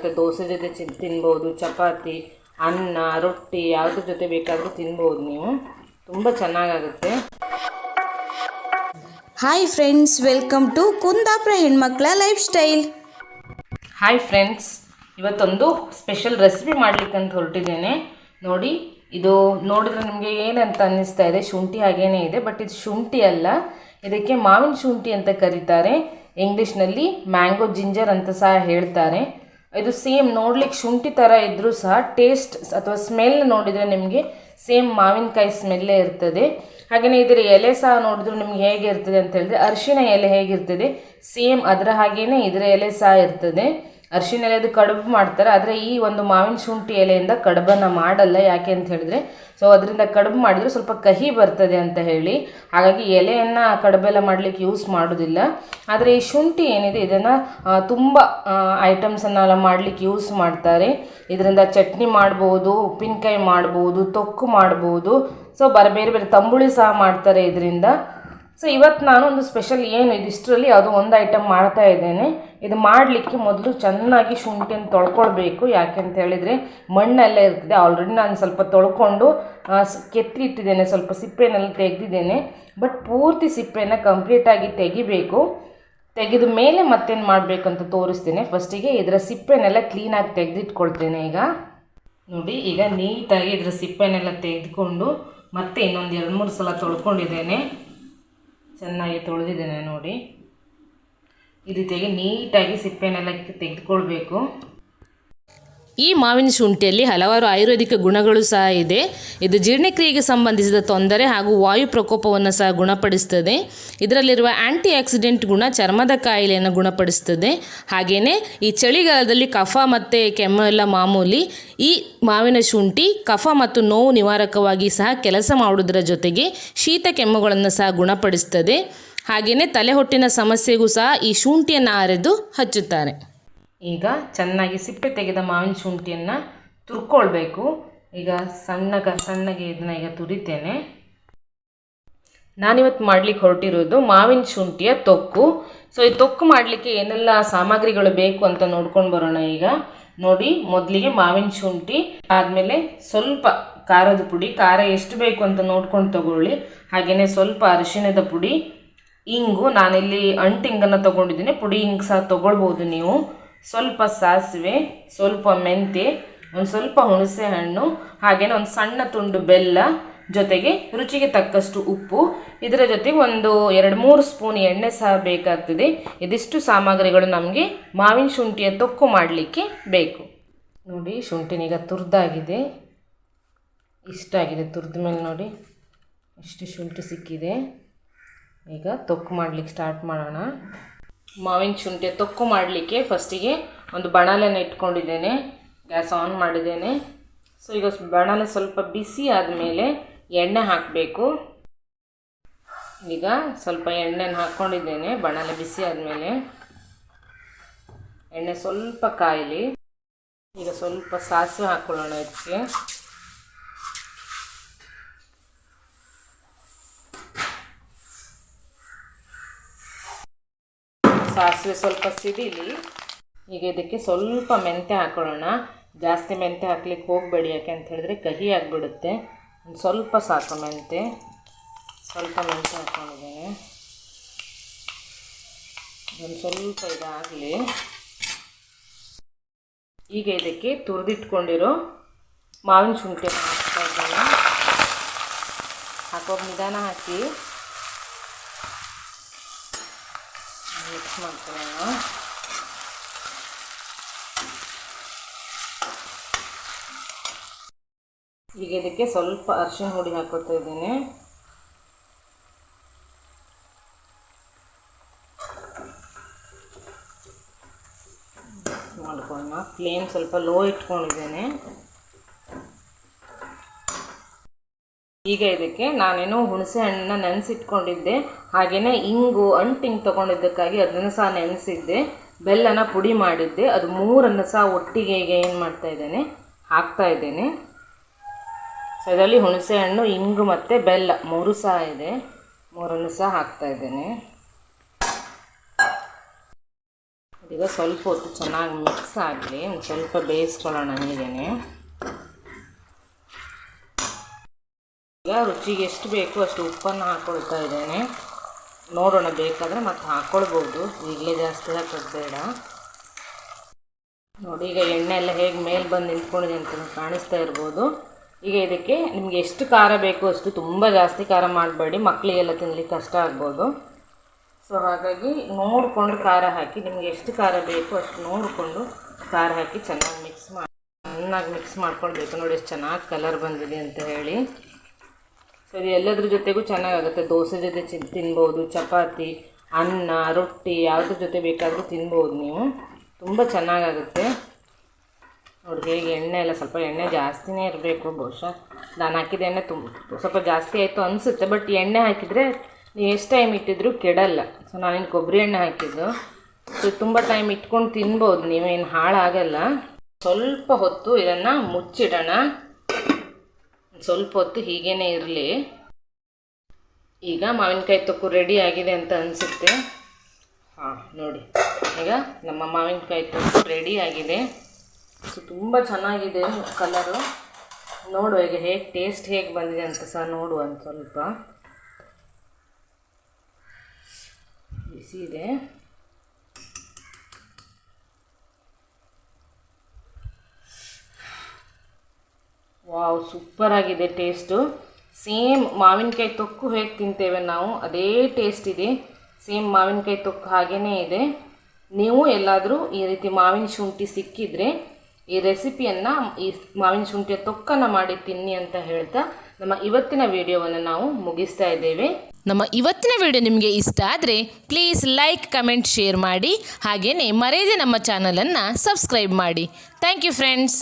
ಚೆನ್ನಾಗಾಗುತ್ತೆ ದೋಸೆ ಜೊತೆ ಚಿ- ತಿನ್ಬೋದು ಚಪಾತಿ ಅನ್ನ ರೊಟ್ಟಿ ಯಾವುದ್ರ ಜೊತೆ ಬೇಕಾದರೂ ತಿನ್ಬೋದು ನೀವು. ತುಂಬ ಚೆನ್ನಾಗಾಗುತ್ತೆ. Hi friends welcome to Kundapura ಹೆಣ್ಮಕ್ಳ ಲೈಫ್ ಸ್ಟೈಲ್ ಹಾಯ್ ಫ್ರೆಂಡ್ಸ್ ಇವತ್ತೊಂದು ಸ್ಪೆಷಲ್ ರೆಸಿಪಿ ಮಾಡ್ಲಿಕ್ಕಂತ ಹೊರಟಿದ್ದೇನೆ. ನೋಡಿ ಇದು ನೋಡಿದ್ರೆ ನಿಮಗೆ ಏನಂತ ಅನ್ನಿಸ್ತಾ ಇದೆ? ಶುಂಠಿ ಹಾಗೇನೇ ಇದೆ ಬಟ್ ಇದು ಶುಂಠಿ ಅಲ್ಲ. ಇದಕ್ಕೆ ಮಾವಿನ ಶುಂಠಿ ಅಂತ ಕರೀತಾರೆ. ಇಂಗ್ಲೀಷ್ನಲ್ಲಿ ಮ್ಯಾಂಗೋ ಜಿಂಜರ್ ಅಂತ ಸಹ ಹೇಳ್ತಾರೆ. ಇದು ಸೇಮ್ ನೋಡ್ಲಿಕ್ಕೆ ಶುಂಠಿ ಥರ ಇದ್ದರೂ ಸಹ ಟೇಸ್ಟ್ ಅಥವಾ ಸ್ಮೆಲ್ ನೋಡಿದರೆ ನಿಮಗೆ ಸೇಮ್ ಮಾವಿನಕಾಯಿ ಸ್ಮೆಲ್ಲೇ ಇರ್ತದೆ. ಹಾಗೆಯೇ ಇದರ ಎಲೆ ಸಹ ನೋಡಿದ್ರು ನಿಮ್ಗೆ ಹೇಗೆ ಇರ್ತದೆ ಅಂತ ಹೇಳಿದ್ರೆ ಅರಿಶಿನ ಎಲೆ ಹೇಗಿರ್ತದೆ? ಸೇಮ್ ಅದರ ಹಾಗೆಯೇ ಇದರ ಎಲೆ ಸಹ ಇರ್ತದೆ. ಅರಿಶಿನ ಎಲೆದು ಕಡುಬು ಮಾಡ್ತಾರೆ. ಆದರೆ ಈ ಒಂದು ಮಾವಿನ ಶುಂಠಿ ಎಲೆಯಿಂದ ಕಡುಬನ್ನು ಮಾಡಲ್ಲ. ಯಾಕೆ ಅಂತ ಹೇಳಿದ್ರೆ ಸೊ ಅದರಿಂದ ಕಡುಬು ಮಾಡಿದರೆ ಸ್ವಲ್ಪ ಕಹಿ ಬರ್ತದೆ ಅಂತ ಹೇಳಿ. ಹಾಗಾಗಿ ಎಲೆಯನ್ನು ಕಡುಬೆಲ್ಲ ಮಾಡಲಿಕ್ಕೆ ಯೂಸ್ ಮಾಡೋದಿಲ್ಲ. ಆದರೆ ಈ ಶುಂಠಿ ಏನಿದೆ, ಇದನ್ನು ತುಂಬ ಐಟಮ್ಸನ್ನೆಲ್ಲ ಮಾಡಲಿಕ್ಕೆ ಯೂಸ್ ಮಾಡ್ತಾರೆ. ಇದರಿಂದ ಚಟ್ನಿ ಮಾಡ್ಬೋದು, ಉಪ್ಪಿನಕಾಯಿ ಮಾಡ್ಬೋದು, ತೊಕ್ಕು ಮಾಡ್ಬೋದು. ಸೊ ಬರ, ಬೇರೆ ಬೇರೆ ತಂಬುಳಿ ಸಹ ಮಾಡ್ತಾರೆ ಇದರಿಂದ. ಸೊ ಇವತ್ತು ನಾನು ಒಂದು ಸ್ಪೆಷಲ್ ಏನು ಇದಿಷ್ಟರಲ್ಲಿ ಅದು ಒಂದು ಐಟಮ್ ಮಾಡ್ತಾ ಇದ್ದೇನೆ. ಇದು ಮಾಡಲಿಕ್ಕೆ ಮೊದಲು ಚೆನ್ನಾಗಿ ಶುಂಠಿನ ತೊಳ್ಕೊಳ್ಬೇಕು. ಯಾಕೆ ಅಂತ ಹೇಳಿದರೆ, ಮಣ್ಣೆಲ್ಲ ಇರ್ತದೆ. ಆಲ್ರೆಡಿ ನಾನು ಸ್ವಲ್ಪ ತೊಳ್ಕೊಂಡು ಕೆತ್ತಿ ಇಟ್ಟಿದ್ದೇನೆ ಸ್ವಲ್ಪ ಸಿಪ್ಪೆನೆಲ್ಲ ತೆಗೆದಿದ್ದೇನೆ. ಬಟ್ ಪೂರ್ತಿ ಸಿಪ್ಪೆನ ಕಂಪ್ಲೀಟಾಗಿ ತೆಗಿಬೇಕು. ತೆಗೆದ ಮೇಲೆ ಮತ್ತೇನು ಮಾಡಬೇಕು ಅಂತ ತೋರಿಸ್ತೇನೆ. ಫಸ್ಟಿಗೆ ಇದರ ಸಿಪ್ಪೆನೆಲ್ಲ ಕ್ಲೀನಾಗಿ ತೆಗೆದಿಟ್ಕೊಳ್ತೇನೆ ಈಗ. ನೋಡಿ, ಈಗ ನೀಟಾಗಿ ಇದರ ಸಿಪ್ಪೆನೆಲ್ಲ ತೆಗೆದುಕೊಂಡು ಮತ್ತೆ ಇನ್ನೊಂದು ಎರಡು ಮೂರು ಸಲ ತೊಳ್ಕೊಂಡಿದ್ದೇನೆ. ಚೆನ್ನಾಗಿ ತೊಳೆದಿದ್ದೇನೆ ನೋಡಿ. ಈ ರೀತಿಯಾಗಿ ನೀಟಾಗಿ ಸಿಪ್ಪೆನೆಲ್ಲ ತೆಗೆದುಕೊಳ್ಬೇಕು. ಈ ಮಾವಿನ ಶುಂಠಿಯಲ್ಲಿ ಹಲವಾರು ಆಯುರ್ವೇದಿಕ ಗುಣಗಳು ಸಹ ಇದೆ. ಇದು ಜೀರ್ಣಕ್ರಿಯೆಗೆ ಸಂಬಂಧಿಸಿದ ತೊಂದರೆ ಹಾಗೂ ವಾಯು ಪ್ರಕೋಪವನ್ನು ಸಹ ಗುಣಪಡಿಸ್ತದೆ. ಇದರಲ್ಲಿರುವ ಆಂಟಿ ಆಕ್ಸಿಡೆಂಟ್ ಗುಣ ಚರ್ಮದ ಕಾಯಿಲೆಯನ್ನು ಗುಣಪಡಿಸ್ತದೆ. ಹಾಗೆಯೇ ಈ ಚಳಿಗಾಲದಲ್ಲಿ ಕಫ ಮತ್ತು ಕೆಮ್ಮು ಎಲ್ಲ ಮಾಮೂಲಿ ಈ ಮಾವಿನ ಶುಂಠಿ ಕಫ ಮತ್ತು ನೋವು ನಿವಾರಕವಾಗಿ ಸಹ ಕೆಲಸ ಮಾಡುವುದರ ಜೊತೆಗೆ ಶೀತ ಕೆಮ್ಮುಗಳನ್ನು ಸಹ ಗುಣಪಡಿಸ್ತದೆ. ಹಾಗೆಯೇ ತಲೆಹೊಟ್ಟಿನ ಸಮಸ್ಯೆಗೂ ಸಹ ಈ ಶುಂಠಿಯನ್ನು ಅರೆದು ಹಚ್ಚುತ್ತಾರೆ. ಈಗ ಚೆನ್ನಾಗಿ ಸಿಪ್ಪೆ ತೆಗೆದ ಮಾವಿನ ಶುಂಠಿಯನ್ನು ತುರ್ಕೊಳ್ಬೇಕು. ಈಗ ಸಣ್ಣಗ, ಸಣ್ಣಗೆ ಇದನ್ನ ಈಗ ತುರಿತೇನೆ. ನಾನಿವತ್ತು ಮಾಡ್ಲಿಕ್ಕೆ ಹೊರಟಿರೋದು ಮಾವಿನ ಶುಂಠಿಯ ತೊಕ್ಕು. ಸೊ ಈ ತೊಕ್ಕು ಮಾಡಲಿಕ್ಕೆ ಏನೆಲ್ಲ ಸಾಮಗ್ರಿಗಳು ಬೇಕು ಅಂತ ನೋಡ್ಕೊಂಡು ಬರೋಣ ಈಗ. ನೋಡಿ, ಮೊದಲಿಗೆ ಮಾವಿನ ಶುಂಠಿ, ಆದಮೇಲೆ ಸ್ವಲ್ಪ ಖಾರದ ಪುಡಿ, ಖಾರ ಎಷ್ಟು ಬೇಕು ಅಂತ ನೋಡ್ಕೊಂಡು ತಗೊಳ್ಳಿ. ಹಾಗೆಯೇ ಸ್ವಲ್ಪ ಅರಿಶಿಣದ ಪುಡಿ, ಇಂಗು. ನಾನಿಲ್ಲಿ ಅಂಟಿಂಗನ್ನು ತಗೊಂಡಿದ್ದೀನಿ. ಪುಡಿ, ಇಂಗು ಸಹ ತೊಗೊಳ್ಬೋದು ನೀವು. ಸ್ವಲ್ಪ ಸಾಸಿವೆ, ಸ್ವಲ್ಪ ಮೆಂತ್ಯ, ಒಂದು ಸ್ವಲ್ಪ ಹುಣಸೆ ಹಣ್ಣು ಹಾಗೆಯೇ ಒಂದು ಸಣ್ಣ ತುಂಡು ಬೆಲ್ಲ, ಜೊತೆಗೆ ರುಚಿಗೆ ತಕ್ಕಷ್ಟು ಉಪ್ಪು. ಇದರ ಜೊತೆಗೆ ಒಂದು ಎರಡು ಮೂರು ಸ್ಪೂನ್ ಎಣ್ಣೆ ಸಹ ಬೇಕಾಗ್ತದೆ. ಇದಿಷ್ಟು ಸಾಮಗ್ರಿಗಳು ನಮಗೆ ಮಾವಿನ ಶುಂಠಿಯ ತೊಕ್ಕು ಮಾಡಲಿಕ್ಕೆ ಬೇಕು. ನೋಡಿ, ಶುಂಠಿನೀಗ ತುರಿದಾಗಿದೆ. ಇಷ್ಟಾಗಿದೆ ತುರಿದ ಮೇಲೆ ನೋಡಿ. ಇಷ್ಟು ಶುಂಠಿ ಸಿಕ್ಕಿದೆ. ಈಗ ತೊಕ್ಕು ಮಾಡಲಿಕ್ಕೆ ಸ್ಟಾರ್ಟ್ ಮಾಡೋಣ. ಮಾವಿನ ಶುಂಠಿ ತೊಕ್ಕು ಮಾಡಲಿಕ್ಕೆ ಫಸ್ಟಿಗೆ ಒಂದು ಬಣಲೆನ ಇಟ್ಕೊಂಡಿದ್ದೇನೆ. ಗ್ಯಾಸ್ ಆನ್ ಮಾಡಿದ್ದೇನೆ. ಸೊ, ಈಗ ಬಣಲೆ ಸ್ವಲ್ಪ ಬಿಸಿ ಆದಮೇಲೆ ಎಣ್ಣೆ ಹಾಕಬೇಕು. ಈಗ ಸ್ವಲ್ಪ ಎಣ್ಣೆನ ಹಾಕ್ಕೊಂಡಿದ್ದೇನೆ, ಬಣಲೆ ಬಿಸಿ ಆದಮೇಲೆ. ಎಣ್ಣೆ ಸ್ವಲ್ಪ ಕಾಯಲಿ. ಈಗ ಸ್ವಲ್ಪ ಸಾಸಿವೆ ಹಾಕ್ಕೊಳ್ಳೋಣ ಇದಕ್ಕೆ. ಸಾಸಿವೆ ಸ್ವಲ್ಪ ಸಿಡಿಲಿ. ಈಗ ಇದಕ್ಕೆ ಸ್ವಲ್ಪ ಮೆಂತ್ಯ ಹಾಕೊಳ್ಳೋಣ. ಜಾಸ್ತಿ ಮೆಂತ್ಯ ಹಾಕ್ಲಿಕ್ಕೆ ಹೋಗಬೇಡಿ ಯಾಕೆ ಅಂತ ಹೇಳಿದ್ರೆ ಕಹಿ ಆಗಿಬಿಡುತ್ತೆ. ಒಂದು ಸ್ವಲ್ಪ ಸಾಕು ಮೆಂತ್ಯ. ಸ್ವಲ್ಪ ಮೆಂತ್ಯ ಹಾಕ್ಕೊಂಡಿದ್ದೇನೆ ಒಂದು ಸ್ವಲ್ಪ ಇದಾಗಲಿ. ಈಗ ಇದಕ್ಕೆ ತುರಿದಿಟ್ಕೊಂಡಿರೋ ಮಾವಿನ ಶುಂಠಿ ಹಾಕ್ತಾ ಇದ್ದೇನೆ. ಹಾಕೋ ನಿಧಾನ ಹಾಕಿ. ಮಿಕ್ಸ್ ಮಾಡ್ಕೊಳ್ಳೋಣ ಈಗ ಇದಕ್ಕೆ ಸ್ವಲ್ಪ ಅರಿಶಿಣ ಹುಡಿ ಹಾಕೋತಾ ಇದ್ದೀನಿ. ಮಾಡ್ಕೊಳ್ಳೋಣ. ಫ್ಲೇಮ್ ಸ್ವಲ್ಪ ಲೋ ಇಟ್ಕೊಂಡಿದ್ದೇನೆ. ಈಗ ಇದಕ್ಕೆ ನಾನೇನು ಹುಣಸೆ ಹಣ್ಣನ್ನ ನೆನೆಸಿಟ್ಕೊಂಡಿದ್ದೆ. ಹಾಗೆಯೇ ಇಂಗು, ಅಂಟಿಂಗ್ ತೊಗೊಂಡಿದ್ದಕ್ಕಾಗಿ ಅದನ್ನು ಸಹ ನೆನೆಸಿದ್ದೆ. ಬೆಲ್ಲನ ಪುಡಿ ಮಾಡಿದ್ದೆ. ಅದು ಮೂರನ್ನು ಸಹ ಒಟ್ಟಿಗೆ ಈಗ ಏನು ಮಾಡ್ತಾ ಇದ್ದೇನೆ? ಹಾಕ್ತಾ ಇದ್ದೇನೆ. ಸೊ ಇದರಲ್ಲಿ ಹುಣಸೆ ಹಣ್ಣು ಇಂಗು ಮತ್ತು ಬೆಲ್ಲ ಮೂರು ಸಹ ಇದೆ. ಮೂರನ್ನು ಸಹ ಹಾಕ್ತಾ ಇದ್ದೇನೆ. ಈಗ ಸ್ವಲ್ಪ ಹೊತ್ತು ಚೆನ್ನಾಗಿ ಮಿಕ್ಸ್ ಆಗಲಿ ಒಂದು ಸ್ವಲ್ಪ ಬೇಯಿಸ್ಕೊಳ್ಳೋಣ ಹೀಗೇನೆ. ಈಗ ರುಚಿಗೆ ಎಷ್ಟು ಬೇಕು ಅಷ್ಟು ಉಪ್ಪನ್ನು ಹಾಕ್ಕೊಳ್ತಾ ಇದ್ದೇನೆ. ನೋಡೋಣ ಬೇಕಾದರೆ ಮತ್ತೆ ಹಾಕ್ಕೊಳ್ಬೋದು ಈಗಲೇ ಜಾಸ್ತಿ ಹಾಕೋದ್ಬೇಡ ನೋಡಿ, ಈಗ ಎಣ್ಣೆ ಎಲ್ಲ ಹೇಗೆ ಮೇಲೆ ಬಂದು ನಿಂತ್ಕೊಂಡಿದೆ ಅಂತ ಕಾಣಿಸ್ತಾ ಇರ್ಬೋದು. ಈಗ ಇದಕ್ಕೆ ನಿಮಗೆ ಎಷ್ಟು ಖಾರ ಬೇಕು ಅಷ್ಟು ತುಂಬ ಜಾಸ್ತಿ ಖಾರ ಮಾಡಬೇಡಿ. ಮಕ್ಕಳಿಗೆಲ್ಲ ತಿನ್ನಲಿಕ್ಕೆ ಕಷ್ಟ ಆಗ್ಬೋದು. ಸೊ ಹಾಗಾಗಿ ನೋಡಿಕೊಂಡು ಖಾರ ಹಾಕಿ, ನಿಮಗೆ ಎಷ್ಟು ಖಾರ ಬೇಕು ಅಷ್ಟು ನೋಡಿಕೊಂಡು ಖಾರ ಹಾಕಿ ಚೆನ್ನಾಗಿ ಮಿಕ್ಸ್ ಮಾಡಿ ಚೆನ್ನಾಗಿ ಮಿಕ್ಸ್ ಮಾಡ್ಕೊಳ್ಬೇಕು. ನೋಡಿ, ಎಷ್ಟು ಚೆನ್ನಾಗಿ ಕಲರ್ ಬಂದಿದೆ ಅಂತ ಹೇಳಿ. ಸೊ ಇದು ಎಲ್ಲದ್ರ ಜೊತೆಗೂ ಚೆನ್ನಾಗಾಗುತ್ತೆ. ದೋಸೆ ಜೊತೆ ಚಿ, ತಿನ್ಬೋದು, ಚಪಾತಿ, ಅನ್ನ, ರೊಟ್ಟಿ, ಯಾವುದ್ರ ಜೊತೆ ಬೇಕಾದರೂ ತಿನ್ಬೋದು ನೀವು. ತುಂಬ ಚೆನ್ನಾಗಾಗುತ್ತೆ. ನೋಡಿ, ಹೇಗೆ ಎಣ್ಣೆ ಎಲ್ಲ ಸ್ವಲ್ಪ ಎಣ್ಣೆ ಜಾಸ್ತಿನೇ ಇರಬೇಕು, ಬಹುಶಃ. ನಾನು ಹಾಕಿದ ಎಣ್ಣೆ ತುಂಬ ಸ್ವಲ್ಪ ಜಾಸ್ತಿ ಆಯಿತು ಅನಿಸುತ್ತೆ, ಬಟ್ ಎಣ್ಣೆ ಹಾಕಿದರೆ ನೀವು ಎಷ್ಟು ಟೈಮ್ ಇಟ್ಟಿದ್ರು ಕೆಡಲ್ಲ. ಸೊ, ನಾನೇನು ಕೊಬ್ಬರಿ ಎಣ್ಣೆ ಹಾಕಿದ್ದು. ಸೊ, ತುಂಬ ಟೈಮ್ ಇಟ್ಕೊಂಡು ತಿನ್ಬೋದು, ನೀವೇನು ಹಾಳಾಗಲ್ಲ. ಸ್ವಲ್ಪ ಹೊತ್ತು ಇದನ್ನು ಮುಚ್ಚಿಡೋಣ. ಸ್ವಲ್ಪ ಹೊತ್ತು ಹೀಗೇನೆ ಇರಲಿ. ಈಗ ಮಾವಿನಕಾಯಿ ತೊಕ್ಕು ರೆಡಿ ಆಗಿದೆ ಅಂತ ಅನಿಸುತ್ತೆ. ಹಾಂ, ನೋಡಿ. ಈಗ ನಮ್ಮ ಮಾವಿನಕಾಯಿ ತೊಕ್ಕು ರೆಡಿ ಆಗಿದೆ. ಸೊ, ತುಂಬ ಚೆನ್ನಾಗಿದೆ ಕಲರು ನೋಡುವ ಈಗ ಹೇಗೆ ಟೇಸ್ಟ್ ಹೇಗೆ ಬಂದಿದೆ ಅಂತ ಸಹ ನೋಡುವ ಒಂದು ಸ್ವಲ್ಪ. ಬಿಸಿ ಇದೆ. ವಾವ್ ಸೂಪರ್ ಆಗಿದೆ ಟೇಸ್ಟು ಸೇಮ್ ಮಾವಿನಕಾಯಿ ತೊಕ್ಕು ಹೇಗೆ ತಿಂತೇವೆ ನಾವು, ಅದೇ ಟೇಸ್ಟ್ ಇದೆ. ಸೇಮ್ ಮಾವಿನಕಾಯಿ ತೊಕ್ಕು ಹಾಗೇ ಇದೆ. ನೀವು ಎಲ್ಲಾದರೂ ಈ ರೀತಿ ಮಾವಿನ ಶುಂಠಿ ಸಿಕ್ಕಿದರೆ ಈ ರೆಸಿಪಿಯನ್ನು ಈ ಮಾವಿನ ಶುಂಠಿಯ ತೊಕ್ಕನ್ನು ಮಾಡಿ ತಿನ್ನಿ ಅಂತ ಹೇಳ್ತಾ ನಮ್ಮ ಇವತ್ತಿನ ವಿಡಿಯೋವನ್ನು ನಾವು ಮುಗಿಸ್ತಾ ಇದ್ದೇವೆ. ನಮ್ಮ ಇವತ್ತಿನ ವಿಡಿಯೋ ನಿಮಗೆ ಇಷ್ಟ ಆದರೆ ಪ್ಲೀಸ್ ಲೈಕ್ ಕಮೆಂಟ್ ಶೇರ್ ಮಾಡಿ. ಹಾಗೆಯೇ ಮರೆಯದೆ ನಮ್ಮ ಚಾನಲನ್ನು ಸಬ್ಸ್ಕ್ರೈಬ್ ಮಾಡಿ. Thank you friends